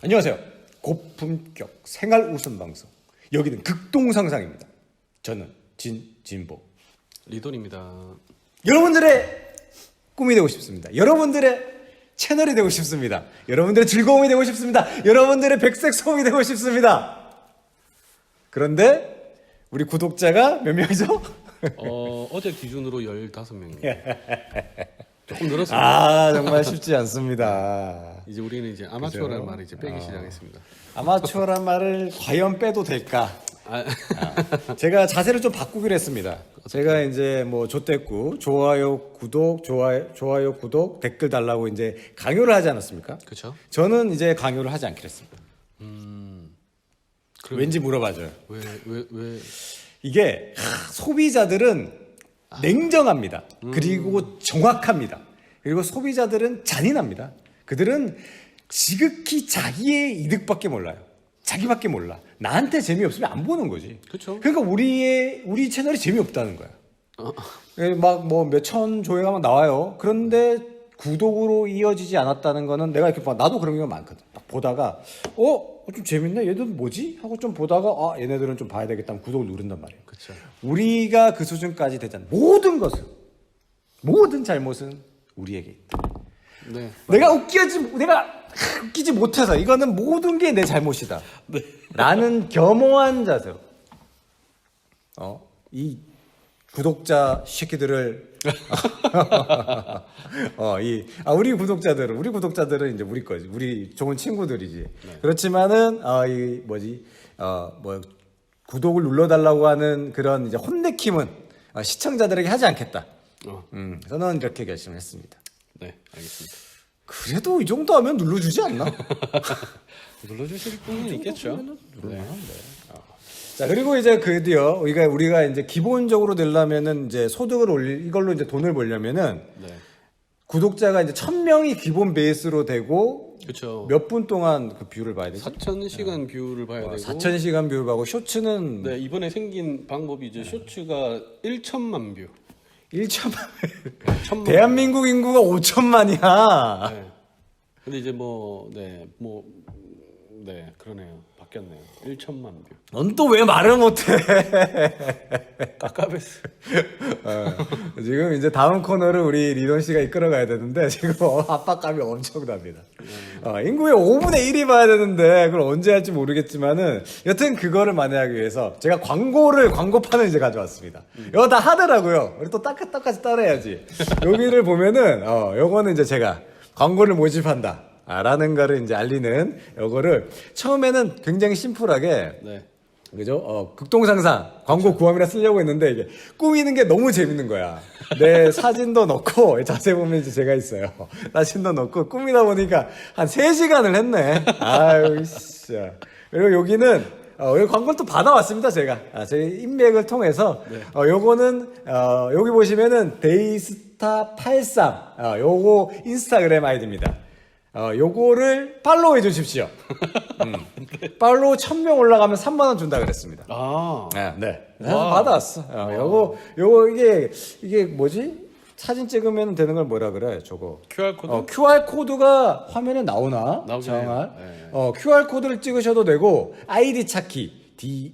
안녕하세요. 고품격 생활 웃음 방송. 여기는 극동상상입니다. 저는 진진보. 리돈입니다. 여러분들의 꿈이 되고 싶습니다. 여러분들의 채널이 되고 싶습니다. 여러분들의 즐거움이 되고 싶습니다. 여러분들의 백색 소음이 되고 싶습니다. 그런데 우리 구독자가 몇 명이죠? 어, 어제 기준으로 15명입니다. 조금 늘었습니다. 아 정말 쉽지 않습니다. 이제 우리는 이제 아마추어라는? 말을 이제 빼기 시작했습니다. 아마추어란 말을 과연 빼도 될까? 아, 제가 자세를 좀 바꾸기로 했습니다. 제가 이제 뭐 조태구 좋아요, 구독, 좋아요, 좋아요, 구독, 댓글 달라고 이제 강요를 하지 않았습니까? 그쵸? 저는 이제 강요를 하지 않기로 했습니다. 그럼- 왠지 물어봐줘요. 왜, 왜, 왜. 이게 하, 소비자들은 냉정합니다. 그리고 정확합니다. 그리고 소비자들은 잔인합니다. 그들은 지극히 자기의 이득밖에 몰라요. 자기밖에 몰라. 나한테 재미없으면 안 보는 거지. 그쵸? 그러니까 우리의 우리 채널이 재미없다는 거야. 어, 막뭐 몇 천 조회가 나와요. 그런데 구독으로 이어지지 않았다는 거는 내가 이렇게 봐. 나도 그런 경우가 많거든. 딱 보다가 어? 좀 재밌네. 얘들 뭐지? 하고 좀 보다가 아 얘네들은 좀 봐야 되겠다 하면 구독을 누른단 말이에요. 그쵸. 우리가 그 수준까지 되잖아. 모든 것은 모든 잘못은 우리에게 있다. 네. 내가 웃기지 내가 하, 웃기지 못해서 이거는 모든 게 내 잘못이다. 네. 나는 겸허한 자세로 어이 구독자 새끼들을 어 이 아 우리 구독자들은 우리 구독자들은 이제 우리 거지 우리 좋은 친구들이지 그렇지만은 어 이 뭐지 어 뭐 구독을 눌러달라고 하는 그런 이제 혼내킴은 어, 시청자들에게 하지 않겠다. 어, 음 저는 그렇게 결심했습니다. 네, 알겠습니다. 그래도 이 정도 하면 눌러주지 않나? 눌러주실 분은 있겠죠? 네. 자 그리고 이제 그 드디어 우리가 우리가 이제 기본적으로 되려면은 이제 소득을 올리 이걸로 이제 돈을 벌려면은 네. 구독자가 이제 천 명이 기본 베이스로 되고 그쵸. 몇분 동안 그 뷰를 봐야 되죠? 4,000시간 뷰를 봐야 되고. 4천 시간 뷰를 봐고 쇼츠는 네, 이번에 생긴 방법이 이제 쇼츠가 1천만 뷰. 1천만 천만 대한민국 인구가 5천만이야. 네. 근데 이제 뭐, 네, 뭐, 네, 그러네요. 바뀌었네요. 1천만 뷰. 넌 또 왜 말을 못해? 까까베스. 어, 지금 이제 다음 코너를 우리 리돈 씨가 이끌어가야 되는데 지금 압박감이 엄청납니다. 어, 인구의 5분의 1이 봐야 되는데 그걸 언제 할지 모르겠지만은 여튼 그거를 만회하기 위해서 제가 광고를 광고판을 이제 가져왔습니다. 이거 다 하더라고요. 우리 또 딱까 똑같이 따라해야지. 여기를 보면은 어, 요거는 이제 제가 광고를 모집한다. 아, 라는 거를 이제 알리는 요거를 처음에는 굉장히 심플하게 네. 그죠? 어, 극동상상 광고 구함이라 쓰려고 했는데 이게 꾸미는 게 너무 재밌는 거야. 내 사진도 넣고 자세히 보면 이제 제가 있어요. 사진도 넣고 꾸미다 보니까 한 3시간을 했네. 아유 씨. 그리고 여기는 어, 여기 광고를 또 받아왔습니다, 제가. 아, 제 인맥을 통해서. 어, 요거는, 어, 여기 보시면은 데이스타83. 어, 요거 인스타그램 아이디입니다. 어, 요거를 팔로우 해 주십시오. 음. 팔로우 1000명 올라가면 3만 원 준다 그랬습니다. 아, 네. 네. 와. 받아왔어. 어, 요거, 요거, 이게, 이게 뭐지? 사진 찍으면 되는 걸 뭐라 그래, 저거. QR코드? 어, QR코드가 화면에 나오나? 해요. 정말? 네. 어, QR코드를 찍으셔도 되고, 아이디 찾기, D,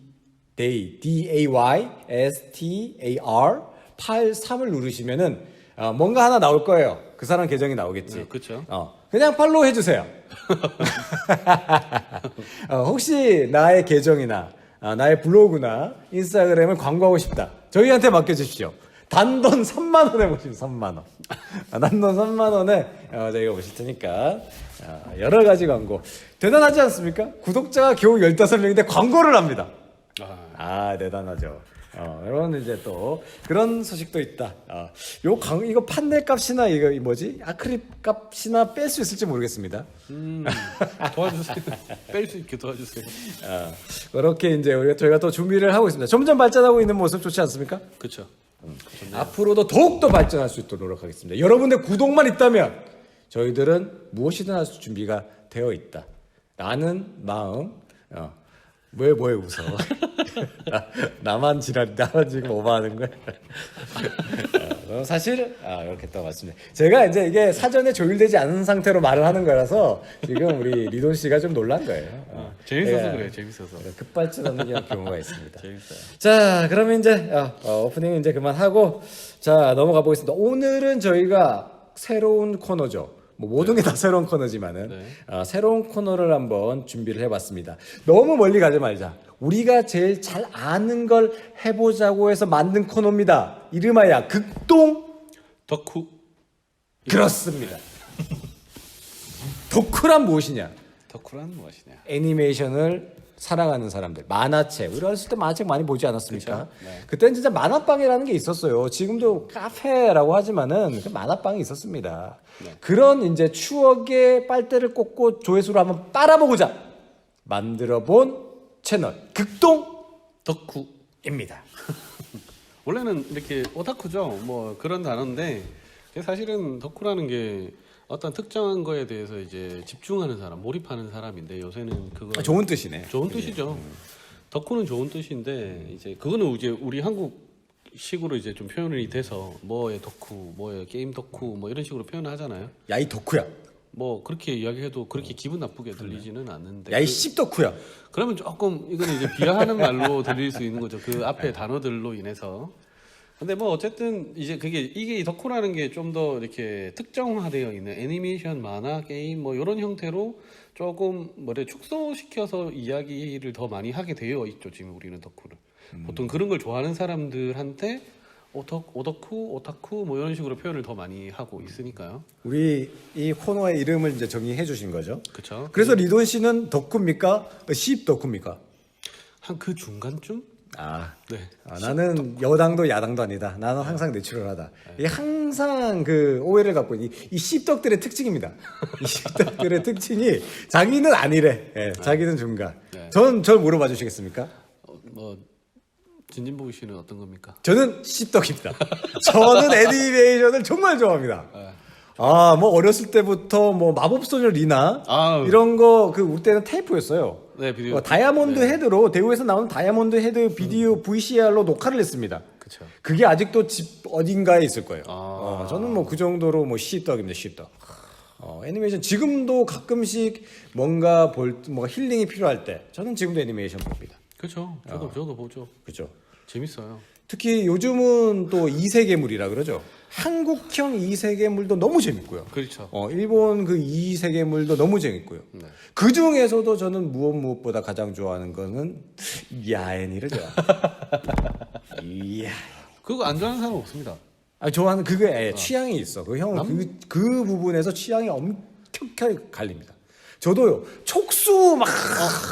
day, D-A-Y, S-T-A-R, 83을 누르시면은, 어, 뭔가 하나 나올 거예요. 그 사람 계정이 나오겠지. 네, 그쵸. 어, 그냥 팔로우 해주세요. 어, 혹시 나의 계정이나 아, 나의 블로그나 인스타그램을 광고하고 싶다. 저희한테 맡겨주십시오. 단돈 3만 원에 보시면 3만 원. 아, 단돈 3만 원에 어, 저희가 보실 테니까 어, 여러 가지 광고 대단하지 않습니까? 구독자가 겨우 15명인데 광고를 합니다. 아, 아 대단하죠. 어, 여러분 이제 또 그런 소식도 있다. 어, 요 강, 이거 판넬 값이나 이거 이 뭐지 아크릴 값이나 뺄 수 있을지 모르겠습니다. 음, 도와주세요. 뺄 수 있게 도와주세요. 어, 그렇게 이제 우리가 저희가 또 준비를 하고 있습니다. 점점 발전하고 있는 모습 좋지 않습니까? 그쵸. 앞으로도 더욱더 발전할 수 있도록 노력하겠습니다. 여러분의 구독만 있다면 저희들은 무엇이든 할 수 준비가 되어 있다. 라는 마음, 어, 왜 뭐에 웃어? 나, 나만 지랄, 나만 지금 오버하는 거야. 어, 사실 아 이렇게 또 맞습니다. 제가 이제 이게 사전에 조율되지 않은 상태로 말을 하는 거라서 지금 우리 리돈 씨가 좀 놀란 거예요. 어, 재밌어서 제가 그래요. 재밌어서. 급발진하는 경우가 있습니다. 재밌어요. 자, 그러면 이제 어, 어, 오프닝 이제 그만하고 자 넘어가 보겠습니다. 오늘은 저희가 새로운 코너죠. 뭐 모든 게 다 새로운 코너지만은 네. 어, 새로운 코너를 한번 준비를 해봤습니다. 너무 멀리 가지 말자. 우리가 제일 잘 아는 걸 해보자고 해서 만든 코너입니다. 이름하여 극동 덕후 그렇습니다. 덕후란 무엇이냐? 덕후란 무엇이냐? 애니메이션을 사랑하는 사람들 만화책 우리 어렸을 때 만화책 많이 보지 않았습니까? 네. 그때는 진짜 만화방이라는 게 있었어요. 지금도 카페라고 하지만은 그 만화방이 있었습니다. 네. 그런 이제 추억의 빨대를 꽂고 조회수를 한번 빨아보고자 만들어본 채널 극동입니다. 덕후. 원래는 이렇게 오타쿠죠. 뭐 그런 단어인데 사실은 덕후라는 게 어떤 특정한 거에 대해서 이제 집중하는 사람, 몰입하는 사람인데 요새는 그거 아, 좋은 뜻이네. 좋은 뜻이죠. 덕후는 좋은 뜻인데 이제 그거는 이제 우리 한국 식으로 이제 좀 표현이 돼서 뭐의 덕후, 뭐의 게임 덕후 뭐 이런 식으로 표현하잖아요. 야이 덕후야. 뭐 그렇게 이야기해도 그렇게 기분 나쁘게 들리지는 않는데 야이 씹 덕후야. 그러면 조금 이거는 이제 비하하는 말로 들릴 수 있는 거죠. 그 앞에 단어들로 인해서. 근데 뭐 어쨌든 이제 그게 이게 이 덕후라는 게 좀 더 이렇게 특정화되어 있는 애니메이션, 만화, 게임 뭐 이런 형태로 조금 뭐래 축소시켜서 이야기를 더 많이 하게 되어 있죠. 지금 우리는 덕후를. 보통 그런 걸 좋아하는 사람들한테 오덕, 오덕후, 오타쿠 뭐 이런 식으로 표현을 더 많이 하고 있으니까요. 우리 이 코너의 이름을 이제 정의해 주신 거죠. 그렇죠? 그래서 리돈 씨는 덕후입니까? 씹 덕후입니까? 한 그 중간쯤? 아, 네. 아, 나는 여당도 야당도 아니다. 나는 항상 내추럴하다. 이게 항상 그 오해를 갖고 있는 이, 이 씹덕들의 특징입니다. 이 씹덕들의 특징이 자기는 아니래. 예, 자기는 중간. 네. 전, 절 물어봐 주시겠습니까? 어, 뭐 진진보 씨는 어떤 겁니까? 저는 씹덕입니다. 저는 애니메이션을 정말 좋아합니다. 아, 뭐 어렸을 때부터 뭐 마법소녀 리나 아우. 이런 거 그 우리 때는 테이프였어요. 네, 비디오. 어, 다이아몬드 헤드로 대우에서 나오는 다이아몬드 헤드 비디오 VCR로 녹화를 했습니다. 그쵸. 그게 아직도 집 어딘가에 있을 거예요. 아. 어, 저는 뭐 그 정도로 뭐 시떡입니다, 시떡. 어, 애니메이션 지금도 가끔씩 뭔가 볼 뭔가 힐링이 필요할 때 저는 지금도 애니메이션 봅니다. 그렇죠. 저도 저도 보죠. 그죠? 재밌어요. 특히 요즘은 또 이세계물이라 그러죠. 한국형 이 세계물도 너무 재밌고요. 그렇죠. 어, 일본 그 이 세계물도 너무 재밌고요. 네. 그 중에서도 저는 무엇 무엇보다 가장 좋아하는 거는 야엔이를 좋아. 이야. 그거 안 좋아하는 사람 없습니다. 아 좋아하는 그게 예, 취향이 있어. 그 형은 그, 그 부분에서 취향이 엄격하게 갈립니다. 저도요. 촉수 막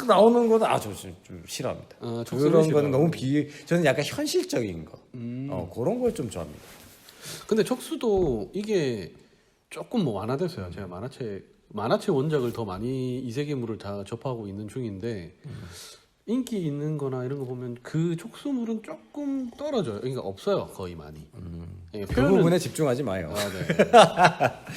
나오는 거는 아저 좀, 좀 싫어합니다. 아, 촉수를 그런. 거는 너무 비 저는 약간 현실적인 거. 어, 그런 걸 좀 좋아합니다. 근데 촉수도 이게 조금 뭐 완화됐어요. 제가 만화책 만화책 원작을 더 많이 이 세계물을 다 접하고 있는 중인데 인기 있는 거나 이런 거 보면 그 촉수물은 조금 떨어져요. 그러니까 없어요. 거의 많이. 예, 그 표현은 부분에 집중하지 마요. 아,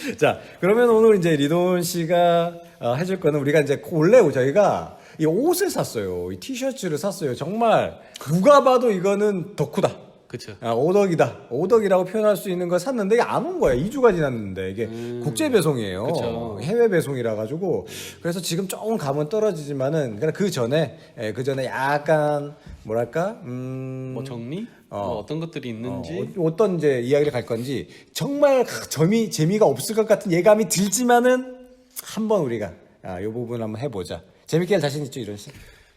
네. 자, 그러면 오늘 이제 리돈 씨가 어, 해줄 거는 우리가 이제 원래 저희가 이 옷을 샀어요. 이 티셔츠를 샀어요. 정말 누가 봐도 이거는 덕후다. 그렇죠. 아, 오덕이다. 오덕이라고 표현할 수 있는 걸 샀는데 이게 안 온 거야. 2주가 지났는데 이게 국제 배송이에요. 음. 그쵸. 해외 배송이라 가지고 그래서 지금 조금 감은 떨어지지만은 그그 전에 예, 그 전에 약간 뭐랄까? 음 뭐 정리? 어. 뭐 어떤 것들이 있는지 어, 어떤 이제 이야기를 갈 건지 정말 점이 재미가 없을 것 같은 예감이 들지만은 한번 우리가 아, 이 부분 한번 해보자. 재밌게 할 자신 있죠 이런 씨?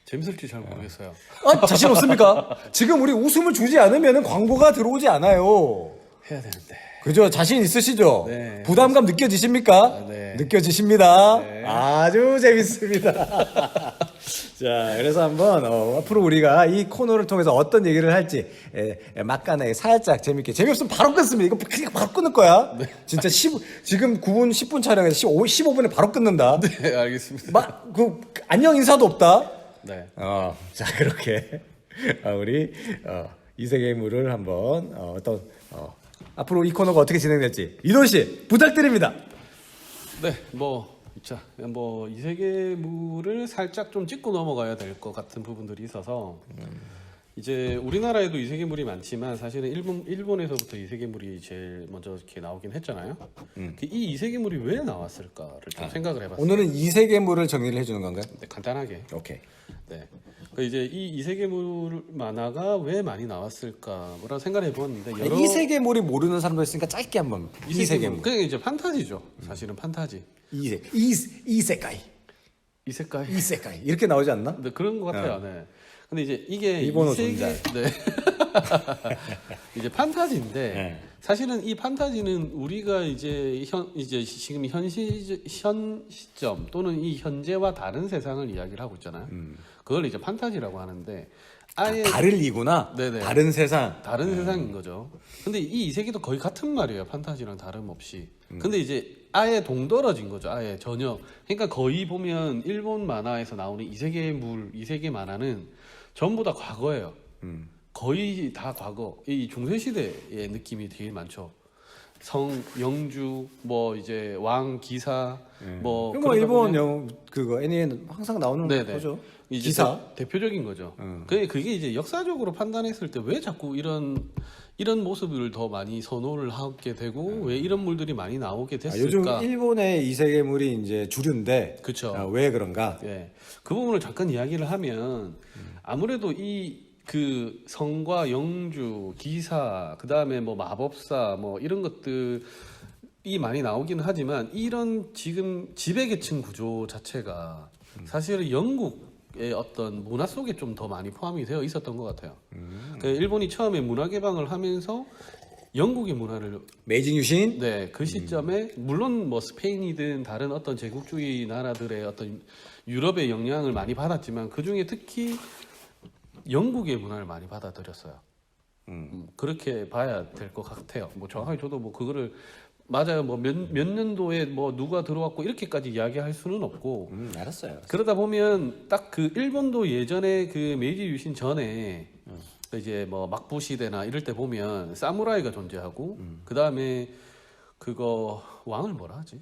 재밌을지 잘 모르겠어요. 아 자신 없습니까? 지금 우리 웃음을 주지 않으면 광고가 들어오지 않아요. 해야 되는데. 그죠? 자신 있으시죠? 네. 부담감 느껴지십니까? 아, 네. 느껴지십니다. 네. 아주 재밌습니다. 자, 그래서 한번 어, 앞으로 우리가 이 코너를 통해서 어떤 얘기를 할지 에, 에, 막간에 살짝 재밌게 재미없으면 바로 끊습니다. 이거 그냥 바로 끊을 거야. 진짜 10, 지금 9분 10분 촬영해서 15, 15분에 바로 끊는다. 네, 알겠습니다. 막, 그 안녕 인사도 없다. 네. 어, 자 그렇게 어, 우리 어, 이세계 물을 한번 어, 어떤 어, 앞으로 이 코너가 어떻게 진행될지 이돈 씨 부탁드립니다. 네, 뭐 자, 뭐 이세계 물을 살짝 좀 짚고 넘어가야 될 것 같은 부분들이 있어서 이제 우리나라에도 이세계물이 많지만 사실은 일본 일본에서부터 이세계물이 제일 먼저 이렇게 나오긴 했잖아요. 그이 이세계물이 왜 나왔을까를 좀 생각을 해봤어요. 오늘은 이 세계물을 정리를 해주는 건가요? 네, 간단하게. 오케이. 네. 그 이제 이 이세계물 만화가 왜 많이 나왔을까? 뭐라 생각을 해보았는데 여러 이 세계물이 모르는 사람도 있으니까 짧게 한번 이 세계물. 그게 이제 판타지죠. 사실은 판타지. 이세 이 이세카이 이세까이. 이세카이 이렇게 나오지 않나? 네, 그런 것 같아요. 네. 근데 이제 이게 일본어 이 세계 네. 이제 판타지인데 네. 사실은 이 판타지는 우리가 이제 현 이제 지금 현시 현 시점 또는 이 현재와 다른 세상을 이야기를 하고 있잖아요. 그걸 이제 판타지라고 하는데 아예 다를 이구나. 네네. 다른 세상. 다른 세상인 거죠. 근데 이 이세계도 거의 같은 말이에요. 판타지랑 다름없이. 근데 이제 아예 동떨어진 거죠. 아예 전혀. 그러니까 거의 보면 일본 만화에서 나오는 이세계의 물, 이세계 만화는 전부 다 과거예요. 거의 다 과거. 이 중세 시대의 느낌이 되게 많죠. 성, 영주, 뭐 이제 왕, 기사, 뭐 그뭐 일본 영 그거 애니에는 항상 나오는 네네. 거죠. 이제 기사. 대, 표적인 거죠. 음. 그게, 그게 이제 역사적으로 판단했을 때 왜 자꾸 이런 이런 모습을 더 많이 선호를 하게 되고 왜 이런 물들이 많이 나오게 아, 요즘 됐을까? 일본의 이 세계물이 이제 주류인데 그쵸. 아, 왜 그런가? 예, 그 부분을 잠깐 이야기를 하면 아무래도 이 그 성과 영주, 기사, 그 다음에 뭐 마법사, 뭐 이런 것들 이 많이 나오기는 하지만 이런 지금 지배계층 구조 자체가 사실은 영국의 어떤 문화 속에 좀 더 많이 포함이 되어 있었던 것 같아요. 그 일본이 처음에 문화 개방을 하면서 영국의 문화를 메이징 유신? 네, 그 시점에 물론 뭐 스페인이든 다른 어떤 제국주의 나라들의 어떤 유럽의 영향을 많이 받았지만 그 중에 특히 영국의 문화를 많이 받아들였어요. 음, 그렇게 봐야 될 것 같아요. 뭐 정확하게 저도 뭐 그거를 맞아요. 뭐 몇 몇 년도에 뭐 누가 들어왔고 이렇게까지 이야기할 수는 없고 음, 알았어요. 그러다 보면 딱 그 일본도 예전에 그 메이지 유신 전에 이제 뭐 막부 시대나 이럴 때 보면 사무라이가 존재하고 그 다음에 그거 왕을 뭐라 하지?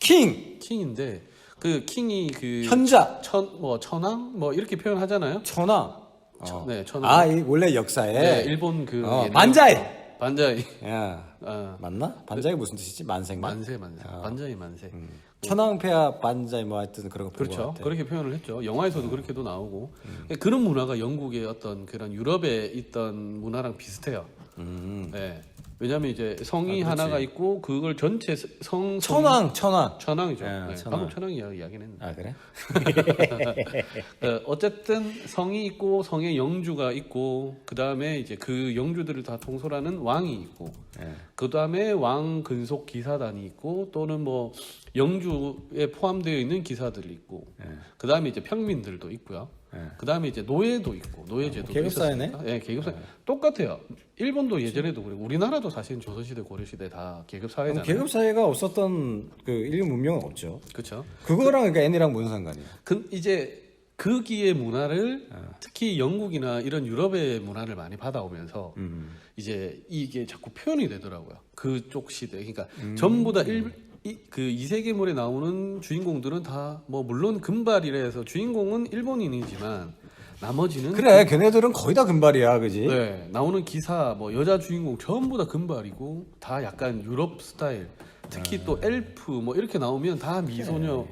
킹 킹인데 그 킹이 그 현자 천 뭐 천왕 뭐 이렇게 표현하잖아요. 천왕. 천- 네 천왕. 아, 이 원래 역사에 네 일본 그 어, 옛날- 만자이. 반자이 야 아, 맞나? 반자이 무슨 뜻이지? 만생가? 만세 만세 반자이 만세. 천왕폐하 반자이 뭐 하여튼 그런 거 그렇죠. 같아. 그렇게 표현을 했죠. 영화에서도 그렇게도 나오고 그런 문화가 영국의 어떤 그런 유럽에 있던 문화랑 비슷해요. 음. 네. 왜냐하면 이제 성이 아. 하나가 있고 그걸 전체 성 성- 천왕 천왕. 천왕이죠. 예, 네, 천왕. 방금 천왕 이야기 이야기는 했는데. 아 그래? 어, 어쨌든 성이 있고 성의 영주가 있고 그 다음에 이제 그 영주들을 다 통솔하는 왕이 있고 예. 그 다음에 왕 근속 기사단이 있고 또는 뭐 영주에 포함되어 있는 기사들이 있고 예. 그 다음에 이제 평민들도 있고요. 예. 그 다음에 이제 노예도 있고 노예제도 계급 사회네? 예, 계급 사회 똑같아요. 일본도 예전에도 그래. 우리나라도 사실은 조선시대 고려시대 다 계급 사회잖아요. 계급 사회가 없었던 그 일본 문명은 없죠. 그렇죠. 그거랑 그러니까 애니랑 무슨 상관이야? 그 이제 거기의 문화를 어. 특히 영국이나 이런 유럽의 문화를 많이 받아오면서 음. 이제 이게 자꾸 표현이 되더라고요. 그쪽 시대. 그러니까 음. 전부 다 일, 이, 그 이세계물에 나오는 주인공들은 다 뭐 물론 금발이라 해서 주인공은 일본인이지만 나머지는 그래, 걔네들은 거의 다 금발이야, 그지? 네, 나오는 기사 뭐 여자 주인공 전부 다 금발이고 다 약간 유럽 스타일. 특히 또 엘프 뭐 이렇게 나오면 다 미소녀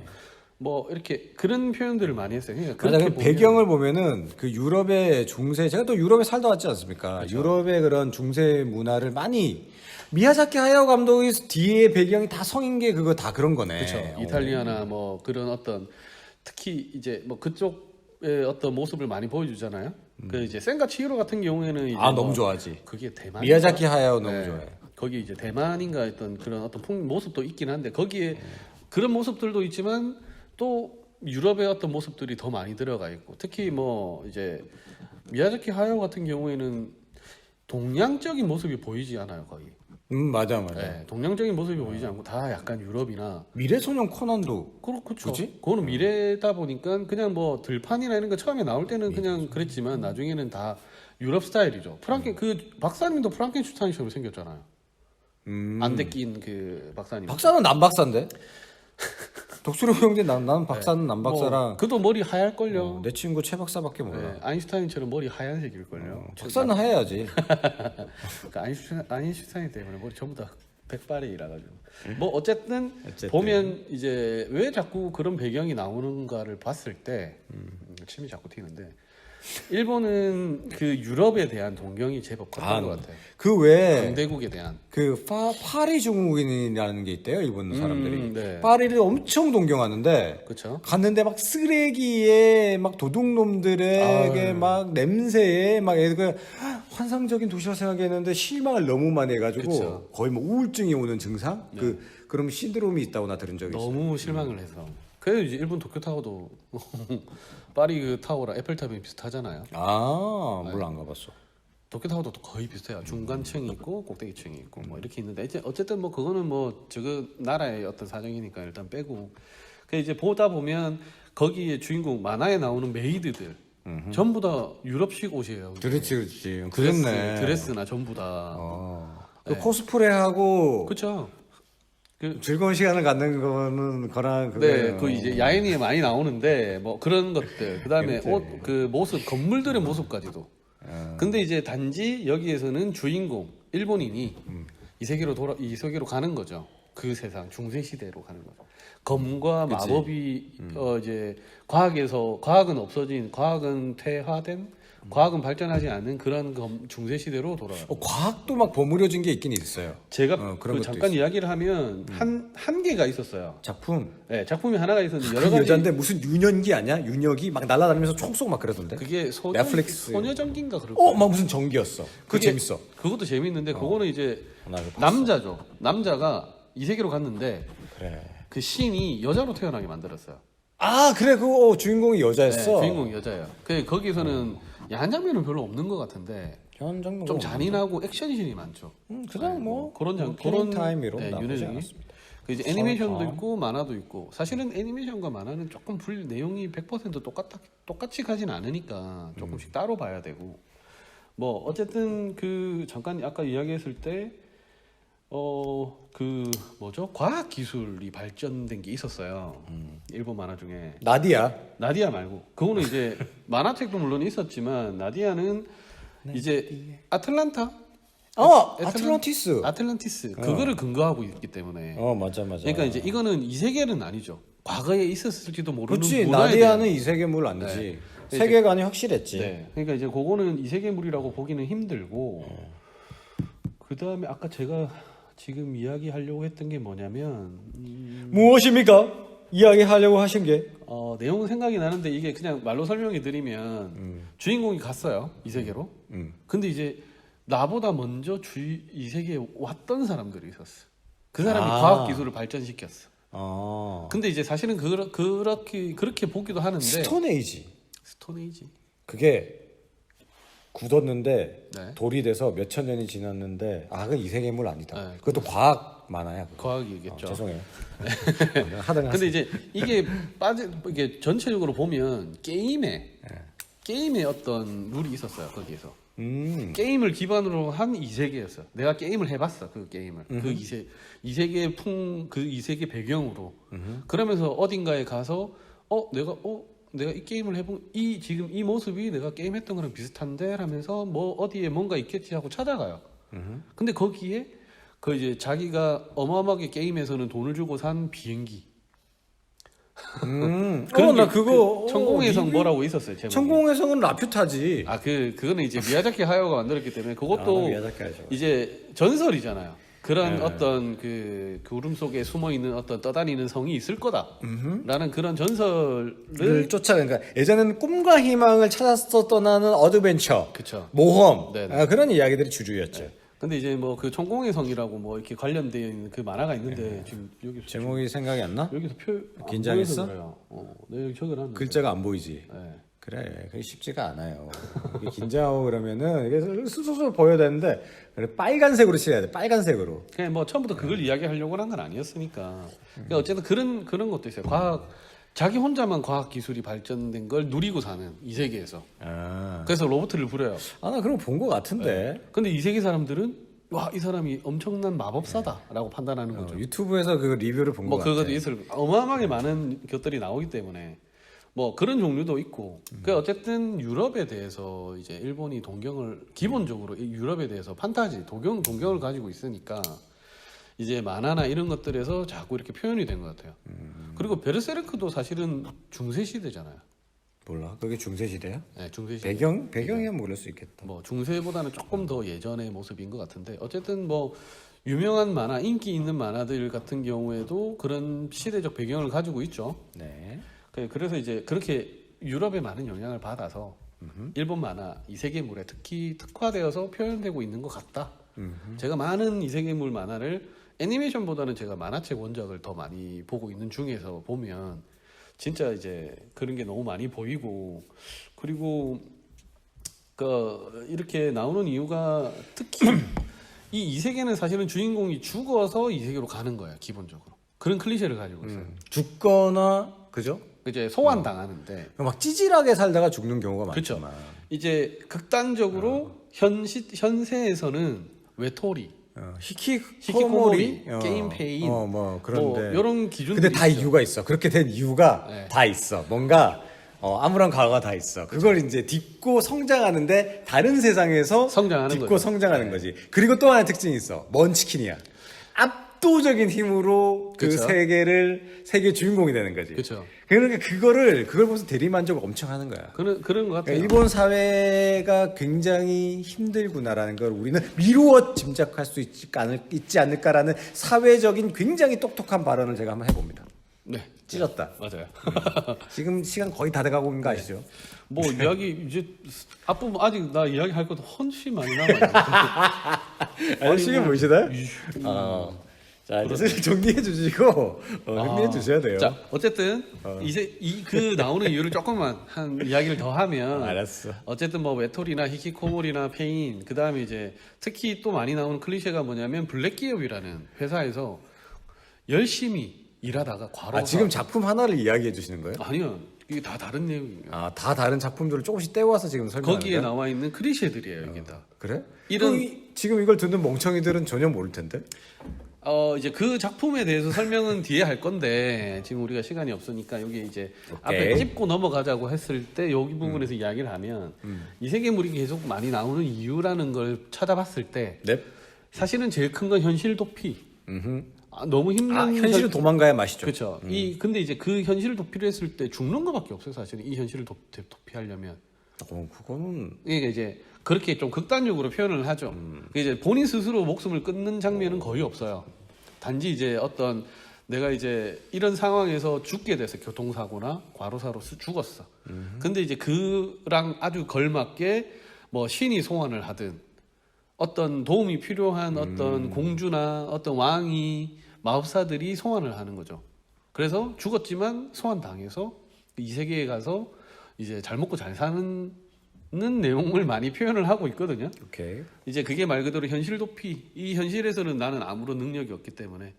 뭐 이렇게 그런 표현들을 많이 했어요. 그러니까 맞아, 그렇게 그 보면 배경을 보면은 그 유럽의 중세, 제가 또 유럽에 살다 왔지 않습니까? 그렇죠. 유럽의 그런 중세 문화를 많이 미야자키 하야오 감독의 뒤에 배경이 다 성인 게 그거 다 그런 거네. 그렇죠. 어. 이탈리아나 뭐 그런 어떤 특히 이제 뭐 그쪽의 어떤 모습을 많이 보여주잖아요. 그 이제 센가 치히로 같은 경우에는 이제 음. 아, 뭐 너무 좋아하지. 그게 대만 미야자키 하야오 너무 네. 좋아해. 거기 이제 대만인가 했던 그런 어떤 풍, 모습도 있긴 한데 거기에 그런 모습들도 있지만 또 유럽의 어떤 모습들이 더 많이 들어가 있고 특히 뭐 이제 미야자키 하야오 같은 경우에는 동양적인 모습이 보이지 않아요 거의. 음, 맞아, 맞아. 네, 동양적인 모습이 보이지 않고 다 약간 유럽이나 미래소년 코난도 그렇 그렇죠. 그치? 그거는 미래다 보니까 그냥 뭐 들판이나 이런 거 처음에 나올 때는 그냥 그랬지만 나중에는 다 유럽 스타일이죠. 프랑켄 그 박사님도 프랑켄슈타인처럼 생겼잖아요. 음. 안대 낀 그 박사님. 박사는 남박사인데? 독수리 형제 난, 나는 박사는 남 박사랑 뭐, 그도 머리 하얄 걸요. 어, 내 친구 최 박사밖에 몰라. 네, 아인슈타인처럼 머리 하얀색일 걸요. 박사는 해야지. 그러니까 아인슈타인, 아인슈타인 때문에 머리 전부 다 백발이라 가지고. 뭐 어쨌든, 어쨌든. 보면 이제 왜 자꾸 그런 배경이 나오는가를 봤을 때 음, 침이 자꾸 튀는데 일본은 그 유럽에 대한 동경이 제법 컸던 아, 것 같아요. 그 외에 강대국에 대한. 그 파, 파리 증후군이라는 게 있대요 일본 사람들이. 음, 네. 파리를 엄청 동경하는데 그렇죠. 갔는데 막 쓰레기에 막 도둑놈들에게 아유. 막 냄새에 막 애들 환상적인 도시라 생각했는데 실망을 너무 많이 해가지고 그쵸. 거의 뭐 우울증이 오는 증상 그 그럼 신드롬이 있다고 나 들은 적이 있어. 너무 실망을 해서. 그래서 이제 일본 도쿄 타워도 파리 그 타워랑 에펠탑이 비슷하잖아요. 아 네. 몰라 안 가봤어. 도쿄 타워도 또 거의 비슷해요. 중간층이 있고 꼭대기층이 있고 뭐 이렇게 있는데 이제 어쨌든 뭐 그거는 뭐 저거 나라의 어떤 사정이니까 일단 빼고 그 이제 보다 보면 거기에 주인공 만화에 나오는 메이드들 전부 다 유럽식 옷이에요. 그렇지 그렇지. 드레스, 그렇네. 드레스나 전부 다. 어. 그 코스프레하고 그렇죠. 그 즐거운 시간을 갖는 거는 거랑 네, 그거예요. 그 이제 야인이 많이 나오는데 뭐 그런 것들 그다음에 그렇지. 옷 그 모습 건물들의 모습까지도. 어. 근데 이제 단지 여기에서는 주인공 일본인이 음. 이 세계로 돌아 이 세계로 가는 거죠. 그 세상 중세 시대로 가는 거죠. 검과 마법이 음. 어 이제 과학에서 과학은 없어진 과학은 퇴화된 과학은 발전하지 않은 그런 검, 중세 시대로 돌아가요. 어, 과학도 막 버무려진 게 있긴 있어요. 제가 어, 그런 그 것도 잠깐 이야기를 하면 한한 개가 있었어요. 작품. 네, 작품이 하나가 있었는데 그 여러 가지 여자인데 무슨 윤현기 아니야? 윤혁이 막 날아다니면서 총 쏘고 막 그러던데. 그게 소녀 넷플릭스. 소녀전기인가 그럴 어, 막 무슨 전기였어. 그거 그게- 재밌어. 그것도 재밌는데 그거는 이제 나 이거 봤어. 남자죠. 남자가 이 세계로 갔는데 그래. 그 신이 여자로 태어나게 만들었어요. 아, 그래. 그 어, 주인공이 네, 여자였어. 주인공이 여자예요. 그 거기서는 야한 장면은 별로 없는 것 같은데 현 장면 좀 잔인하고 액션신이 많죠. 음, 그냥 뭐 그런 장뭐 그런 타임으로 네, 나쁘지. 않았습니다. 그 이제 애니메이션도 서로 있고 만화도 있고 사실은 애니메이션과 만화는 조금 불 내용이 100% 똑같 똑같이 가진 않으니까 조금씩 따로 봐야 되고 뭐 어쨌든 그 잠깐 아까 이야기했을 때 어 그 뭐죠 과학 기술이 발전된 게 있었어요 일본 만화 중에 나디아. 나디아 말고 그거는 이제 만화책도 물론 있었지만 나디아는 이제 아틀란타 어, 애틀란- 아틀란티스. 아틀란티스 그거를 근거하고 있기 때문에 어, 맞아 맞아. 그러니까 이제 이거는 이 세계는 아니죠. 과거에 있었을지도 모르는 그렇지. 문화에 나디아는 이 세계물 아니지. 네. 세계관이 확실했지. 네. 그러니까 이제 그거는 이 세계물이라고 보기는 힘들고 어. 그 다음에 아까 제가 지금 이야기하려고 했던 게 뭐냐면 음, 무엇입니까? 이야기하려고 하신 게. 어, 내용은 생각이 나는데 이게 그냥 말로 설명해 드리면 주인공이 갔어요 이 세계로. 음. 근데 이제 나보다 먼저 주, 이 세계에 왔던 사람들이 있었어. 그 사람이 아. 과학 기술을 발전시켰어. 어. 근데 이제 사실은 그, 그렇게 그렇게 보기도 하는데 스톤에이지. 스톤에이지. 그게 굳었는데 네. 돌이 돼서 몇천 년이 지났는데 아 그건 이 세계물 아니다. 네. 그것도 과학 만화야. 그거. 과학이겠죠. 어, 죄송해요. 하등 근데 이제 이게 빠져 이게 전체적으로 보면 게임에 네. 게임에 어떤 룰이 있었어요 거기에서 음. 게임을 기반으로 한 이 세계였어 요. 내가 게임을 해봤어 그 게임을 그 이세 이 세계 풍그 이 세계 배경으로 그러면서 어딘가에 가서 어 내가 어 내가 이 게임을 해본 이 지금 이 모습이 내가 게임했던 거랑 비슷한데 하면서 뭐 어디에 뭔가 있겠지 하고 찾아가요. 근데 거기에 그 이제 자기가 어마어마하게 게임에서는 돈을 주고 산 비행기 음. 그런 어, 나게 그거 그 천공의 성 리뷰- 뭐라고 있었어요 제목이. 천공의 성은 라퓨타지. 아 그 그거는 이제 미야자키 하야오가 만들었기 때문에 아, 그것도 하야오. 이제 전설이잖아요. 그런 네. 어떤 그 구름 속에 숨어 있는 어떤 떠다니는 성이 있을 거다라는 그런 전설을 를 쫓아 그러니까 예전에는 꿈과 희망을 찾아서 떠나는 어드벤처, 그쵸. 모험 네 네. 아, 그런 이야기들이 주주였죠. 근데 이제 뭐 그 천공의 성이라고 뭐 이렇게 관련되어 있는 그 만화가 있는데 지금 여기 네. 제목이 생각이 안 나? 여기서 표 안 긴장했어? 보여서 그래요. 어, 네 여기 적어놨는데. 글자가 안 보이지. 네. 그래, 그게 쉽지가 않아요. 이게 긴장하고 그러면은 이게 스스로 보여야 되는데 그래, 빨간색으로 칠해야 돼. 빨간색으로. 그냥 뭐 처음부터 그걸 이야기하려고 한 건 아니었으니까. 그러니까 어쨌든 그런 그런 것도 있어요. 과학 자기 혼자만 과학 기술이 발전된 걸 누리고 사는 이 세계에서. 아, 그래서 로봇을 부려요. 아, 나 그런 거 본 거 같은데. 근데 이 세계 사람들은 와 이 사람이 엄청난 마법사다라고 판단하는 거죠. 어, 유튜브에서 그 리뷰를 본것뭐 같아. 그것도 있을 어마어마하게 많은 것들이 나오기 때문에 뭐 그런 종류도 있고 그 어쨌든 유럽에 대해서 이제 일본이 동경을 기본적으로 이 유럽에 대해서 판타지 동경 동경을 가지고 있으니까 이제 만화나 이런 것들에서 자꾸 이렇게 표현이 된 것 같아요. 그리고 베르세르크도 사실은 중세 시대잖아요. 몰라. 그게 중세 시대야? 네, 중세 시대. 배경 배경이야 모를 수 있겠다. 뭐 중세보다는 조금 더 예전의 모습인 것 같은데 어쨌든 뭐 유명한 만화 인기 있는 만화들 같은 경우에도 그런 시대적 배경을 가지고 있죠. 네. 그- 그래서 이제 그렇게 유럽에 많은 영향을 받아서 일본 만화 이세계물에 특히 특화되어서 표현되고 있는 것 같다. 제가 많은 이세계물 만화를 애니메이션보다는 제가 만화책 원작을 더 많이 보고 있는 중에서 보면 진짜 이제 그런 게 너무 많이 보이고 그리고 그 이렇게 나오는 이유가 특히 이 이세계는 사실은 주인공이 죽어서 이세계로 가는 거야 기본적으로 그런 클리셰를 가지고 있어요. 죽거나 그죠? 이제 소환 당하는데 막 찌질하게 살다가 죽는 경우가 그쵸. 많잖아. 이제 극단적으로 현시 현세에서는 외톨이 어, 히키 히키코모리, 어, 게임 페인, 어, 뭐 그런데. 이런 기준들이 근데 다 있죠. 이유가 있어. 그렇게 된 이유가 네. 다 있어. 뭔가 어, 아무런 과거가 다 있어. 그걸 이제 딛고 성장하는데 다른 세상에서 성장하는 딛고 거죠. 네. 성장하는 거지. 그리고 또 하나의 특징이 있어. 먼 치킨이야. 압도적인 힘으로 그 그쵸. 세계를 세계 주인공이 되는 거지. 그쵸. 그러니까 그거를 그걸 보면서 대리 만족을 엄청 하는 거야. 그런 그런 것 같아요. 그러니까 일본 사회가 굉장히 힘들구나라는 걸 우리는 미루어 짐작할 수 있지, 않을, 있지 않을까라는 사회적인 굉장히 똑똑한 발언을 제가 한번 해봅니다. 네 찢었다. 맞아요. 지금 시간 거의 다 돼가고 있는 거 아시죠? 뭐 이야기 이제 앞부분 아직 나 이야기 할 것도 훨씬 많이 남아요. 아시게 보이시나요? 이- 어. 자 이제 슬슬 정리해 주시고 어, 정리해 주셔야 돼요. 자 어쨌든 이제 이 그 나오는 이유를 조금만 한 이야기를 더 하면 알았어. 어쨌든 뭐 외톨이나 히키코모리나 페인 그 다음에 이제 특히 또 많이 나오는 클리셰가 뭐냐면 블랙 기업이라는 회사에서 열심히 일하다가 과로가 아 지금 작품 하나를 이야기해 주시는 거예요? 아니요 이게 다 다른 내용이에요. 아 다 다른 작품들을 조금씩 떼와서 지금 설명하는 거기에 거야? 나와 있는 클리셰들이에요 이게 다. 그래? 이런- 그럼 이- 지금 이걸 듣는 멍청이들은 전혀 모를 텐데. 어 이제 그 작품에 대해서 설명은 뒤에 할 건데 지금 우리가 시간이 없으니까 여기 이제 오케이. 앞에 짚고 넘어가자고 했을 때 여기 부분에서 이야기를 하면 이 세계물이 계속 많이 나오는 이유라는 걸 찾아봤을 때 네. 사실은 제일 큰 건 현실 도피. 아, 너무 힘든 아 현실은 도망가야 맛이죠. 그렇죠. 이 근데 이제 그 현실을 도피를 했을 때 죽는 거밖에 없어요. 사실은 이 현실을 도, 도피하려면 어, 그거는 이게 이제 그렇게 좀 극단적으로 표현을 하죠. 그 이제 본인 스스로 목숨을 끊는 장면은 거의 없어요. 단지 이제 어떤 내가 이제 이런 상황에서 죽게 돼서 교통사고나 과로사로 수- 죽었어. 근데 이제 그랑 아주 걸맞게 뭐 신이 소환을 하든 어떤 도움이 필요한 어떤 공주나 어떤 왕이 마법사들이 소환을 하는 거죠. 그래서 죽었지만 소환 당해서 이 세계에 가서 이제 잘 먹고 잘 사는 내용을 많이 표현을 하고 있거든요. 오케이. 이제 그게 말 그대로 현실 도피. 이 현실에서는 나는 아무런 능력이 없기 때문에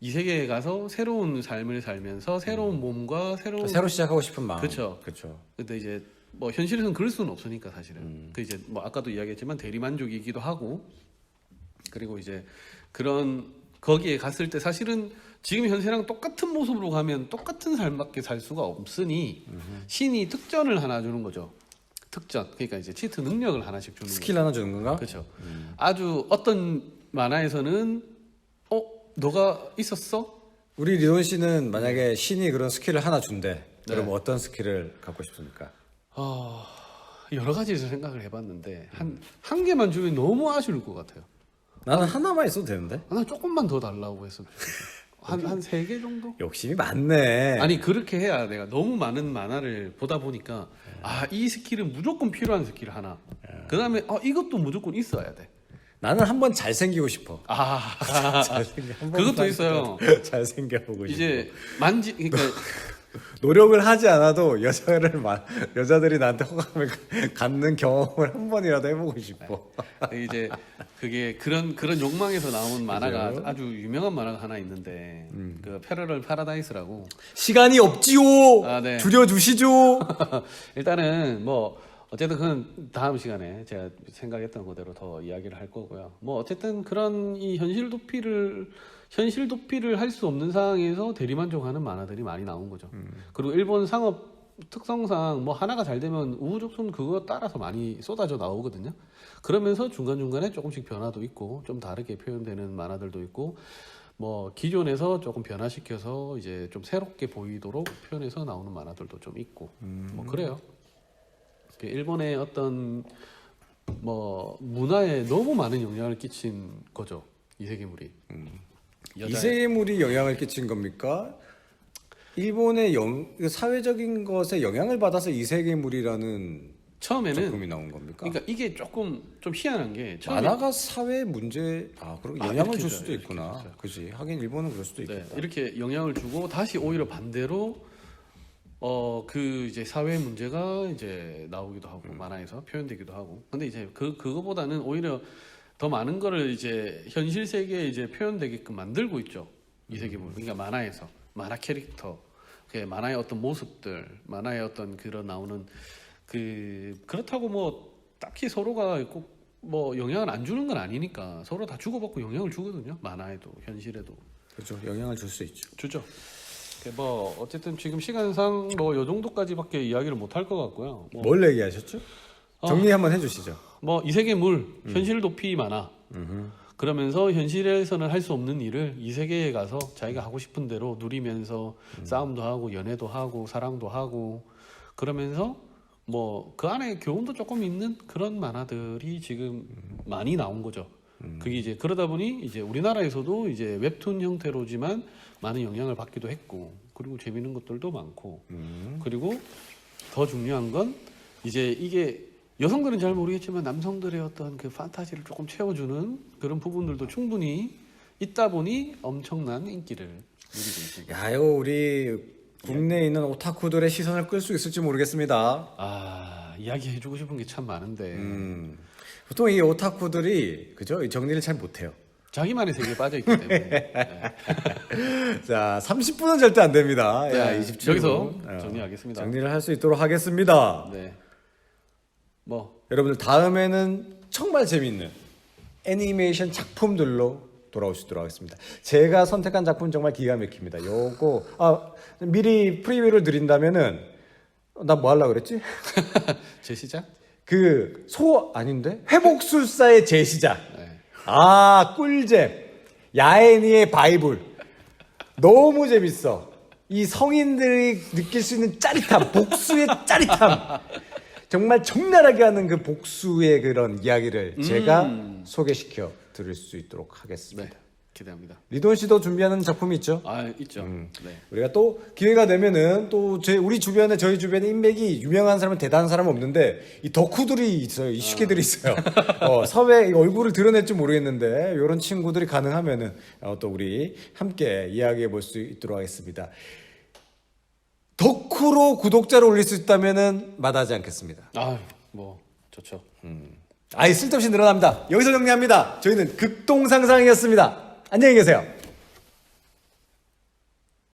이 세계에 가서 새로운 삶을 살면서 새로운 몸과 새로운 새로 시작하고 싶은 마음. 그쵸. 그렇죠. 근데 이제 뭐 현실에서는 그럴 수는 없으니까 사실은 그 이제 뭐 아까도 이야기했지만 대리 만족이기도 하고 그리고 이제 그런 거기에 갔을 때 사실은 지금 현세랑 똑같은 모습으로 가면 똑같은 삶밖에 살 수가 없으니 신이 특전을 하나 주는 거죠. 특전 그러니까 이제 치트 능력을 하나씩 주는 거죠. 스킬 하나 주는 건가? 그렇죠. 아주 어떤 만화에서는 어 너가 있었어? 우리 리돈 씨는 만약에 신이 그런 스킬을 하나 준대. 네. 어떤 스킬을 갖고 싶습니까? 어, 여러 가지에서 생각을 해봤는데 한한 개만 주면 너무 아쉬울 것 같아요. 나는 하나만 있어도 되는데. 나 조금만 더 달라고 했으면 한한 세 개 정도? 욕심이 많네. 아니 그렇게 해야 내가 너무 많은 만화를 보다 보니까 아 이 스킬은 무조건 필요한 스킬 하나. 그 다음에 어 이것도 무조건 있어야 돼. 나는 한번 잘생기고 싶어. 아 잘생겨. 한 그것도 있어요. 잘생겨보고 싶어. 이제 만지 그러니까 노력을 하지 않아도 여자를 마- 여자들이 나한테 호감을 갖는 경험을 한 번이라도 해보고 싶어. 이제 그게 그런 그런 욕망에서 나온 만화가 아주, 아주 유명한 만화가 하나 있는데 그 패러럴 파라다이스라고 시간이 없지요. 아, 네. 줄여주시죠. 일단은 뭐 어쨌든 그건 다음 시간에 제가 생각했던 그대로 더 이야기를 할 거고요. 뭐 어쨌든 그런 이 현실 도피를 현실 도피를 할 수 없는 상황에서 대리만족하는 만화들이 많이 나온 거죠. 그리고 일본 상업 특성상 뭐 하나가 잘 되면 우후죽순 그거 따라서 많이 쏟아져 나오거든요. 그러면서 중간중간에 조금씩 변화도 있고 좀 다르게 표현되는 만화들도 있고 뭐 기존에서 조금 변화시켜서 이제 좀 새롭게 보이도록 표현해서 나오는 만화들도 좀 있고 뭐 그래요. 그 일본의 어떤 뭐 문화에 너무 많은 영향을 끼친 거죠 이 세계물이. 여자의- 이세물이 영향을 끼친 겁니까? 일본의 영, 그 사회적인 것에 영향을 받아서 이세계물이라는 처음에는 작품이 나온 겁니까? 그러니까 이게 조금 좀 희한한 게 만화가 사회 문제 아 그리고 아, 영향을 이렇게 줄 줘, 수도 있구나. 그지 하긴 일본은 그럴 수도 네, 있겠다. 이렇게 영향을 주고 다시 오히려 반대로 어 그 이제 사회 문제가 이제 나오기도 하고 음. 만화에서 표현되기도 하고 근데 이제 그 그거보다는 오히려 더 많은 거를 이제 현실 세계에 이제 표현되게끔 만들고 있죠 이 세계물 그러니까 만화에서 만화 캐릭터 그 만화의 어떤 모습들 만화의 어떤 그런 나오는 그 그렇다고 뭐 딱히 서로가 꼭 뭐 영향을 안 주는 건 아니니까 서로 다 주고받고 영향을 주거든요 만화에도 현실에도 그렇죠. 영향을 줄 수 있죠. 주죠. 그뭐 어쨌든 지금 시간상 뭐 요 정도까지밖에 이야기를 못 할 것 같고요. 뭐, 뭘 얘기하셨죠? 어. 정리 한번 해주시죠. 뭐 이세계 물 음. 현실 도피 만화. 그러면서 현실에서는 할 수 없는 일을 이 세계에 가서 자기가 하고 싶은 대로 누리면서 음. 싸움도 하고 연애도 하고 사랑도 하고 그러면서 뭐 그 안에 교훈도 조금 있는 그런 만화들이 지금 음. 많이 나온 거죠. 그게 이제 그러다 보니 이제 우리나라에서도 이제 웹툰 형태로지만 많은 영향을 받기도 했고 그리고 재밌는 것들도 많고 음. 그리고 더 중요한 건 이제 이게 여성들은 잘 모르겠지만 남성들의 어떤 그 판타지를 조금 채워주는 그런 부분들도 충분히 있다 보니 엄청난 인기를 누리고 있습니다. 야, 이거 우리 국내에 있는 오타쿠들의 시선을 끌 수 있을지 모르겠습니다. 아 이야기해주고 싶은 게 참 많은데 음, 보통 이 오타쿠들이 그죠? 이 정리를 잘 못해요. 자기만의 세계에 빠져 있기 때문에 네. 자, 30분은 절대 안 됩니다. 야, 네, 27분. 여기서 어, 정리하겠습니다. 정리를 할 수 있도록 하겠습니다. 네. 뭐 여러분들 다음에는 정말 재밌는 애니메이션 작품들로 있도록 하겠습니다. 제가 선택한 작품 정말 기가 막힙니다. 요거 아 미리 프리뷰를 드린다면은 나 뭐 하려 그랬지? 제 시작. 그 소 아닌데 회복술사의 제시작. 네. 아 꿀잼. 야애니의 바이블. 너무 재밌어. 이 성인들이 느낄 수 있는 짜릿함, 복수의 짜릿함. 정말 적나라하게 하는 그 복수의 그런 이야기를 제가 소개시켜 드릴 수 있도록 하겠습니다. 네. 기대합니다. 리돈 씨도 준비하는 작품이 있죠? 아 있죠. 음. 네. 우리가 또 기회가 되면은 또 제 우리 주변에 저희 주변에 인맥이 유명한 사람은 대단한 사람은 없는데 이 덕후들이 있어요 이 시계들이 있어요 어, 사회 이 얼굴을 드러낼지 모르겠는데 이런 친구들이 가능하면은 어, 또 우리 함께 이야기해 볼 수 있도록 하겠습니다 덕후로 구독자를 올릴 수 있다면은 마다하지 않겠습니다. 아뭐 좋죠. 아이 쓸데없이 늘어납니다. 여기서 정리합니다. 저희는 극동상상이었습니다. 안녕히 계세요